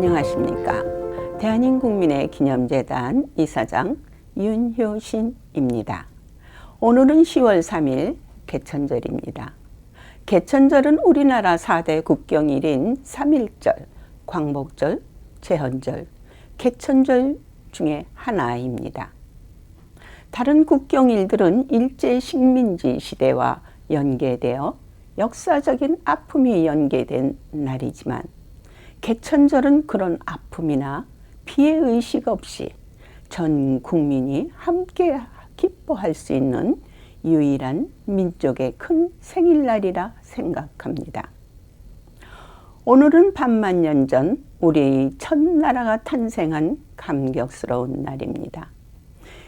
안녕하십니까. 대한민국민의 기념재단 이사장 윤효신입니다. 오늘은 10월 3일 개천절입니다. 개천절은 우리나라 4대 국경일인 3.1절, 광복절, 제헌절, 개천절 중에 하나입니다. 다른 국경일들은 일제 식민지 시대와 연계되어 역사적인 아픔이 연계된 날이지만 개천절은 그런 아픔이나 피해 의식 없이 전 국민이 함께 기뻐할 수 있는 유일한 민족의 큰 생일날이라 생각합니다. 오늘은 반만 년 전 우리 첫 나라가 탄생한 감격스러운 날입니다.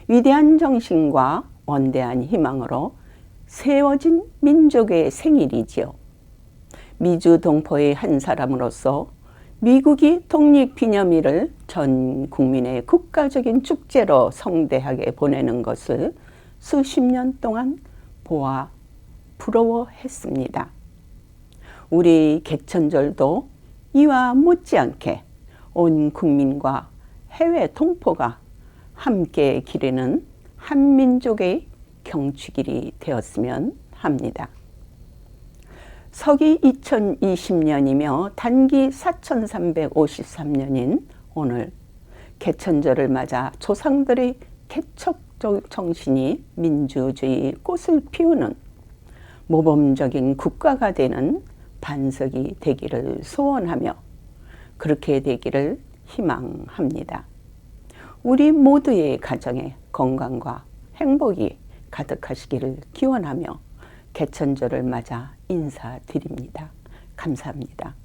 위대한 정신과 원대한 희망으로 세워진 민족의 생일이지요. 미주 동포의 한 사람으로서 미국이 독립 기념일을 전 국민의 국가적인 축제로 성대하게 보내는 것을 수십 년 동안 보아 부러워했습니다. 우리 개천절도 이와 못지않게 온 국민과 해외 동포가 함께 기리는 한민족의 경축일이 되었으면 합니다. 서기 2020년이며 단기 4353년인 오늘 개천절을 맞아 조상들의 개척적 정신이 민주주의 꽃을 피우는 모범적인 국가가 되는 반석이 되기를 소원하며 그렇게 되기를 희망합니다. 우리 모두의 가정에 건강과 행복이 가득하시기를 기원하며 개천절을 맞아 인사드립니다. 감사합니다.